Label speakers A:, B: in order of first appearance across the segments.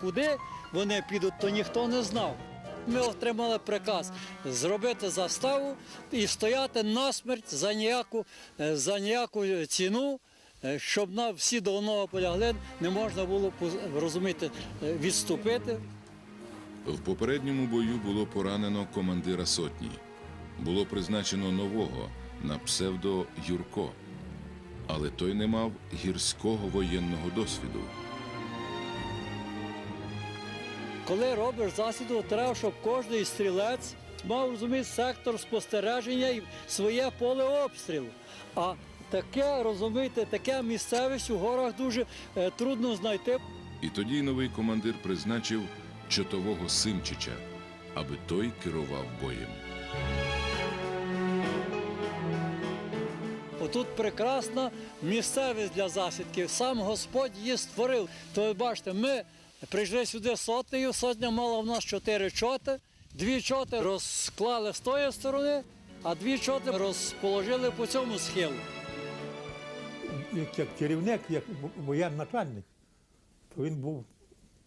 A: куди вони підуть, то ніхто не знав. Ми отримали приказ зробити заставу і стояти насмерть за ніяку, е, за ніяку ціну, е, щоб на всі до одного полягли, не можна було розуміти, е, відступити.
B: В попередньому бою було поранено командира сотні. Було призначено нового на псевдо Юрко, але той не мав гірського воєнного досвіду.
A: Коли робиш засіду, треба, щоб кожен стрілець мав розуміти сектор спостереження і своє поле обстрілу. А таке, розумієте, таке місцевість у горах дуже е, трудно знайти.
B: І тоді новий командир призначив чотового Симчича, аби той керував боєм.
A: Отут прекрасна місцевість для засідки. Сам Господь її створив. То ви бачите, ми прийшли сюди сотнею, сотня мала в нас чотири чоти, дві чоти розклали з тої сторони, а дві чоти розположили по цьому схилу.
C: як, як керівник, як воєнний начальник, то він був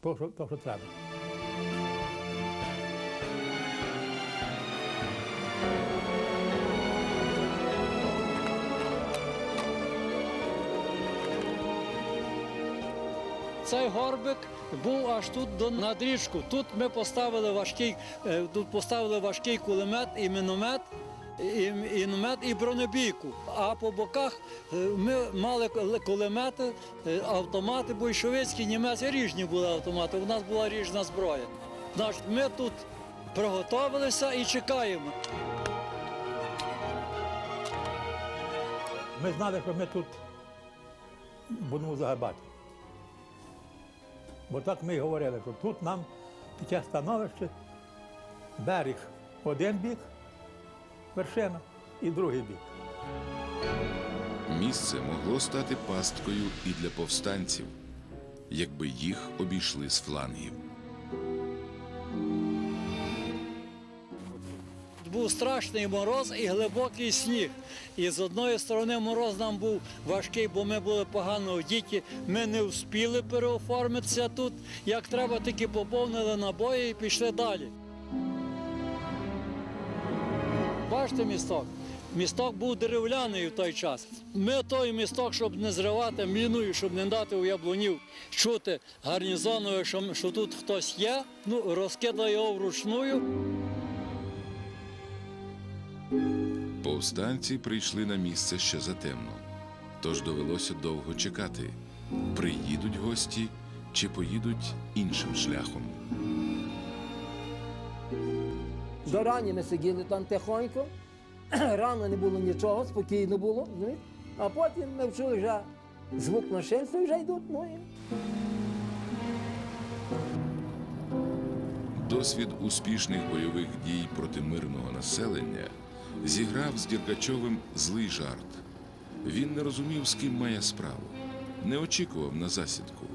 C: то, що, то, що треба.
A: Цей горбик був аж тут до надріжку. Тут ми поставили важкий, е, тут поставили важкий кулемет і міномет. І, і і бронебійку. А по боках е, ми мали кулемети, е, автомати бойшовицькі, німецькі ріжні були автомати. У нас була ріжна зброя. Значить, ми тут приготувалися і чекаємо.
C: Ми знали, що ми тут будемо загибати. Бо так ми й говорили, що тут нам таке становище, берег один бік, вершина і другий бік.
B: Місце могло стати пасткою і для повстанців, якби їх обійшли з флангів.
A: Був страшний мороз і глибокий сніг. І з одної сторони мороз нам був важкий, бо ми були погано одіті. Ми не встигли переоформитися тут. Як треба, тільки поповнили набої і пішли далі. Бачите місток? Місток був дерев'яний в той час. Ми той місток, щоб не зривати міною, щоб не дати у яблунів чути гарнізонове, що, що тут хтось є, ну, розкидали його вручную.
B: Повстанці прийшли на місце ще затемно, тож довелося довго чекати, приїдуть гості чи поїдуть іншим шляхом.
D: До рані ми сиділи там тихонько, рано не було нічого, спокійно було. А потім ми вчули вже звук нашинства і вже йдуть. Ну, і...
B: Досвід успішних бойових дій проти мирного населення зіграв з Діркачовим злий жарт. Він не розумів, з ким має справу, не очікував на засідку.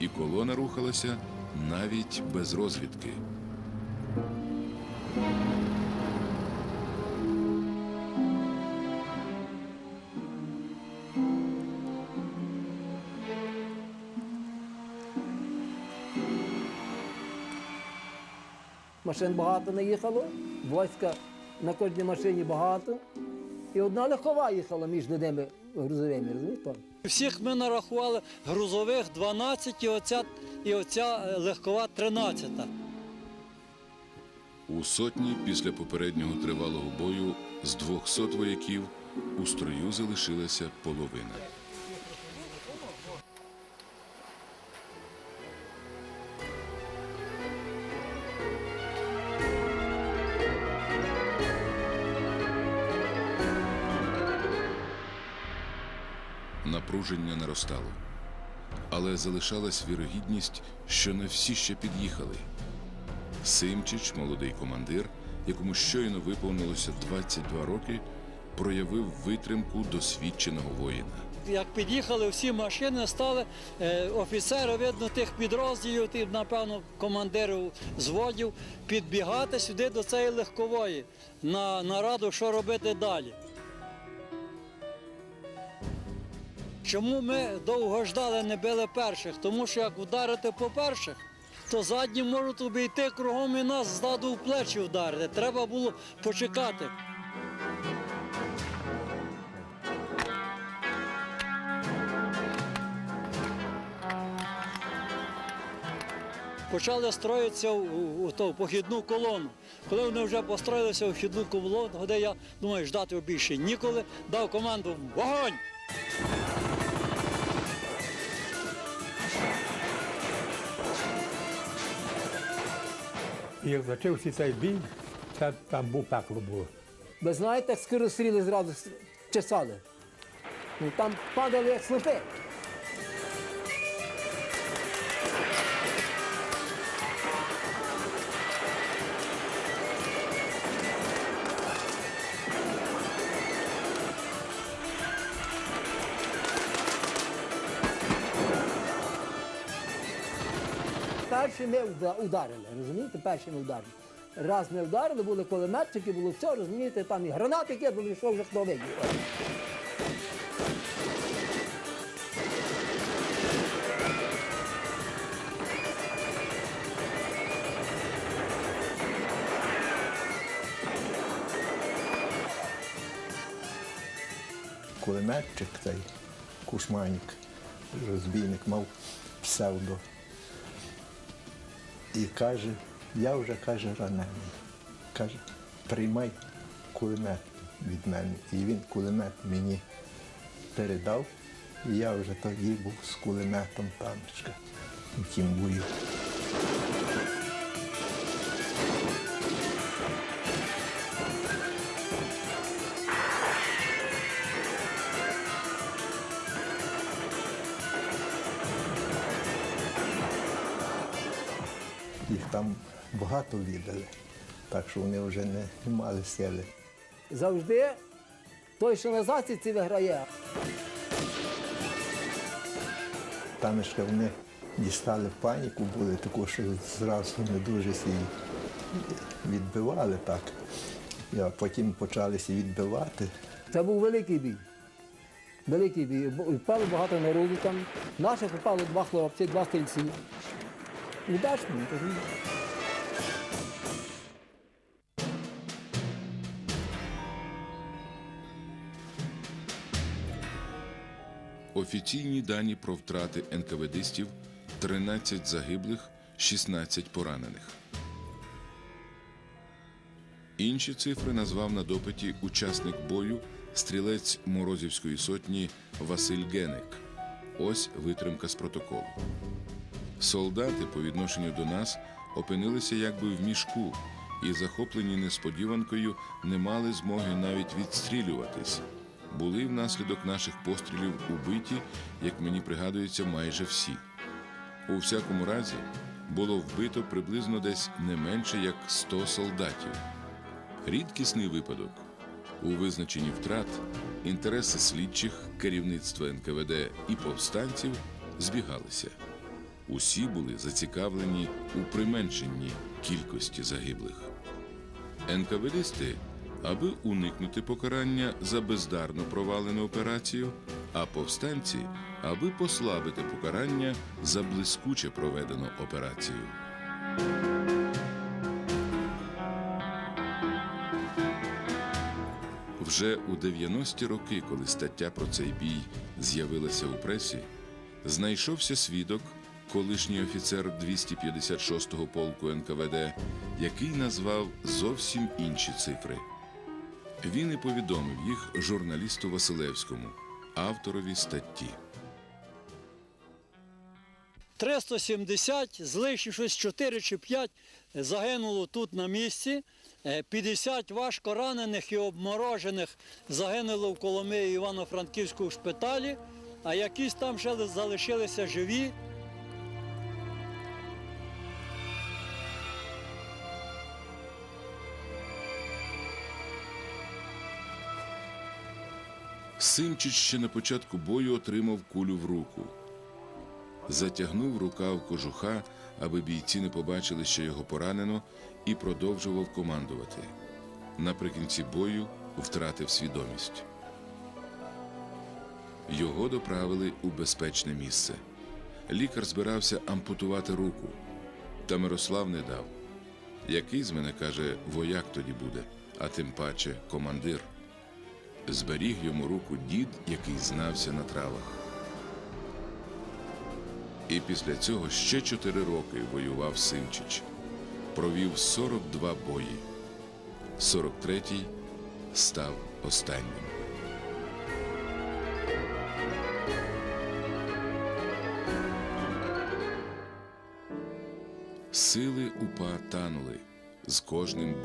B: І колона рухалася навіть без розвідки.
D: Машин багато не їхало, війська на кожній машині багато. І одна легкова їхала між ними грузовими, розумієте?
A: Всіх ми нарахували грузових 12 і оця, і оця е, легкова 13.
B: У сотні після попереднього тривалого бою з 200 вояків у строю залишилася половина. Напруження наростало, але залишалась вірогідність, що не всі ще під'їхали. Симчич, молодий командир, якому щойно виповнилося 22 роки, проявив витримку досвідченого воїна.
A: Як під'їхали всі машини, стали е, офіцери, видно, тих підрозділів, тих, напевно, командирів зводів, підбігати сюди до цієї легкової на, на раду, що робити далі. Чому ми довго ждали, не били перших? Тому що як ударити по перших, то задні можуть обійти кругом і нас ззаду в плечі вдарити. Треба було почекати. Почали строїтися ту похідну колону. Коли вони вже построїлися у вхідну колону, де я думаю, ждати більше ніколи, дав команду вогонь!
C: І як почався цей бій, це там був пекло було.
D: Ви знаєте, як скоростріли зразу чесали? Ну там падали як слепи. Перші ми ударили, розумієте? Перші ми ударили. Раз ми вдарили, були кулеметчики, було все, розумієте, там і гранати кидали, що вже хто видів.
E: кулеметчик, цей кушманік, розбійник мав псевдо. І каже, я вже каже ранений. Каже, приймай кулемет від мене. І він кулемет мені передав. І я вже тоді був з кулеметом танчика в тім бою. Їх там багато віддали, так що вони вже не, не мали сили.
D: Завжди той, що на засідці виграє.
E: Там ще вони дістали паніку, були таку, що зразу не дуже сі відбивали так. А потім почалися відбивати.
D: Це був великий бій. Великий бій. Впало багато народу там. Наших попало два хлопці, два стрільці. Удачно. кажу.
B: Офіційні дані про втрати НКВДистів 13 загиблих, 16 поранених. Інші цифри назвав на допиті учасник бою стрілець Морозівської сотні Василь Геник. Ось витримка з протоколу. Солдати по відношенню до нас опинилися якби в мішку і, захоплені несподіванкою, не мали змоги навіть відстрілюватись. Були внаслідок наших пострілів убиті, як мені пригадується, майже всі. У всякому разі, було вбито приблизно десь не менше як 100 солдатів. Рідкісний випадок. У визначенні втрат інтереси слідчих, керівництва НКВД і повстанців збігалися. Усі були зацікавлені у применшенні кількості загиблих. НКВДисти, аби уникнути покарання за бездарно провалену операцію, а повстанці, аби послабити покарання за блискуче проведену операцію. Вже у 90-ті роки, коли стаття про цей бій з'явилася у пресі, знайшовся свідок, колишній офіцер 256-го полку НКВД, який назвав зовсім інші цифри. Він і повідомив їх журналісту Василевському, авторові статті.
A: 370, з лишнім щось 4 чи 5 загинуло тут на місці. Е, 50 важко ранених і обморожених загинуло в Коломиї Івано-Франківському шпиталі, а якісь там ще залишилися живі.
B: Симчич ще на початку бою отримав кулю в руку. Затягнув рукав кожуха, аби бійці не побачили, що його поранено, і продовжував командувати. Наприкінці бою втратив свідомість. Його доправили у безпечне місце. Лікар збирався ампутувати руку, та Мирослав не дав. Який з мене каже, вояк тоді буде, а тим паче командир. Зберіг йому руку дід, який знався на травах. І після цього ще чотири роки воював Симчич. Провів 42 бої. 43-й став останнім. Сили упа танули з кожним боєм.